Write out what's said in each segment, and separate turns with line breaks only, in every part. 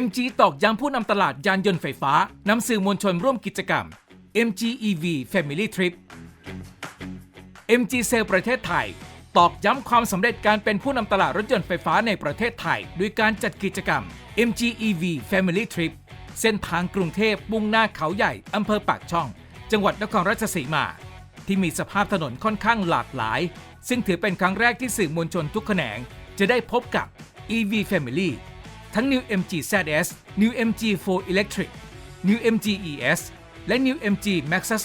MG ตอกย้ำผู้นำตลาดยานยนต์ไฟฟ้านำสื่อมวลชนร่วมกิจกรรม MG EV Family Trip MG s a l e ประเทศไทย ตอกย้ำความสำเร็จการเป็นผู้นำตลาดรถยนต์ไฟฟ้าในประเทศไทย ด้วยการจัดกิจกรรม MG EV Family Trip เส้นทางกรุงเทพมุ่งหน้าเขาใหญ่อำเภอปากช่อง จังหวัดนครราชสีมา ที่มีสภาพถนนค่อนข้างหลากหลาย ซึ่งถือเป็นครั้งแรกที่สื่อมวลชนทุกแขนง จะได้พบกับ EV Family ทั้ง New MG ZS New MG 4 Electric New MG ES และ New MG Maxus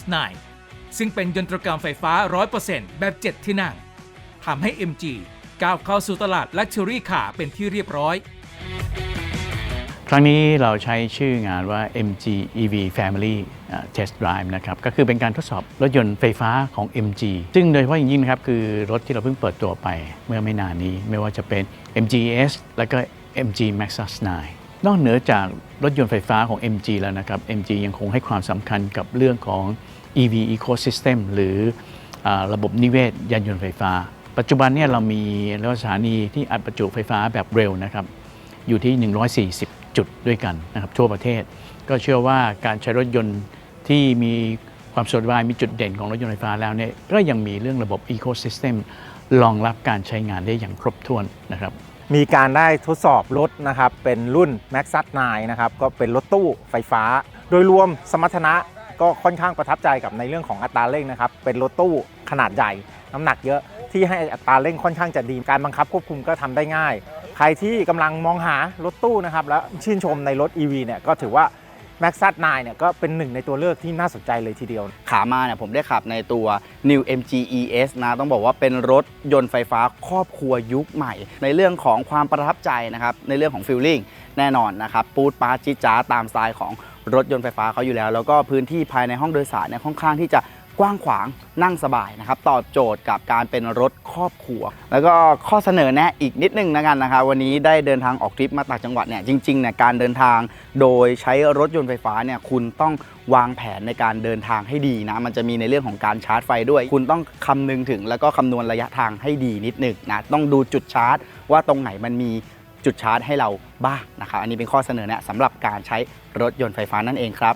9 ซึ่งเป็นยนตรกรรมไฟฟ้า 100%แบบ 7 ที่นั่งทำให้ MG ก้าวเข้าสู่ตลาด Luxury Car เป็นที่เรียบร้อย
ครั้งนี้เราใช้ชื่องานว่า MG EV Family Test Drive นะครับ ก็คือเป็นการทดสอบรถยนต์ไฟฟ้าของ MG ซึ่งโดยเฉพาะอย่างยิ่งนะครับ คือรถที่เราเพิ่งเปิดตัวไปเมื่อไม่นานนี้ ไม่ว่าจะเป็น MG ES และก็ MG Maxus 9 นอกเหนือจากรถยนต์ไฟฟ้าของ MG แล้วนะครับ MG ยังคงให้ความสำคัญกับเรื่องของ EV Ecosystem หรืออระบบนิเวศยานยนต์ไฟฟ้า ปัจจุบันเนี่ยเรามีรียกว่าสถานีที่อัดประจุไฟฟ้าแบบเร็วนะครับ อยู่ที่ 140 จุดด้วยกันนะครับทั่วประเทศ ก็เชื่อว่าการใช้รถยนต์ที่มีความสะดวกสบายมีจุดเด่นของรถยนต์ไฟฟ้าแล้วเนี่ยก็ยังมีเรื่องระบบ Ecosystem รองรับการใช้งานได้อย่างครบถ้วนนะครับ
มีการได้ทดสอบรถนะครับ เป็นรุ่น Max 9นะครับ ก็เป็นรถตู้ไฟฟ้า โดยรวมสมรรถนะก็ค่อนข้างประทับใจกับในเรื่องของอัตราเร่งนะครับ เป็นรถตู้ขนาดใหญ่ น้ำหนักเยอะที่ให้อัตราเร่งค่อนข้างจะดี การบังคับควบคุมก็ทำได้ง่าย ใครที่กำลังมองหารถตู้นะครับ แล้วชื่นชมในรถ EV เนี่ยก็ถือว่า Max 9เนี่ยก็เป็นหนึ่งในตัวเลือกที่น่าสนใจเลยทีเดียว
ขามาเนี่ยผมได้ขับในตัว New MG ES นะ ต้องบอกว่าเป็นรถยนต์ไฟฟ้าครอบครัวยุคใหม่ ในเรื่องของความประทับใจนะครับ ในเรื่องของฟิลลิ่งแน่นอนนะครับ ปูดปาร์จิจ้าตามสไตล์ของรถยนต์ไฟฟ้าเขาอยู่แล้ว แล้วก็พื้นที่ภายในห้องโดยสารเนี่ยค่อนข้างที่จะ กว้างขวางนั่งสบายนะครับตอบโจทย์กับการเป็นรถครอบครัว แล้วก็ข้อเสนอแนะอีกนิดนึงนะกันนะครับวันนี้ได้เดินทางออกทริปมาต่างจังหวัดเนี่ยจริงๆเนี่ยการเดินทางโดยใช้รถยนต์ไฟฟ้าเนี่ยคุณต้องวางแผนในการเดินทางให้ดีนะมันจะมีในเรื่องของการชาร์จไฟด้วย คุณต้องคำนึงถึง แล้วก็คำนวณระยะทางให้ดีนิดหนึ่งนะต้องดูจุดชาร์จ ว่าตรงไหนมันมีจุดชาร์จให้เราบ้างนะครับอันนี้เป็นข้อเสนอแนะสำหรับการใช้รถยนต์ไฟฟ้านั่นเองครับ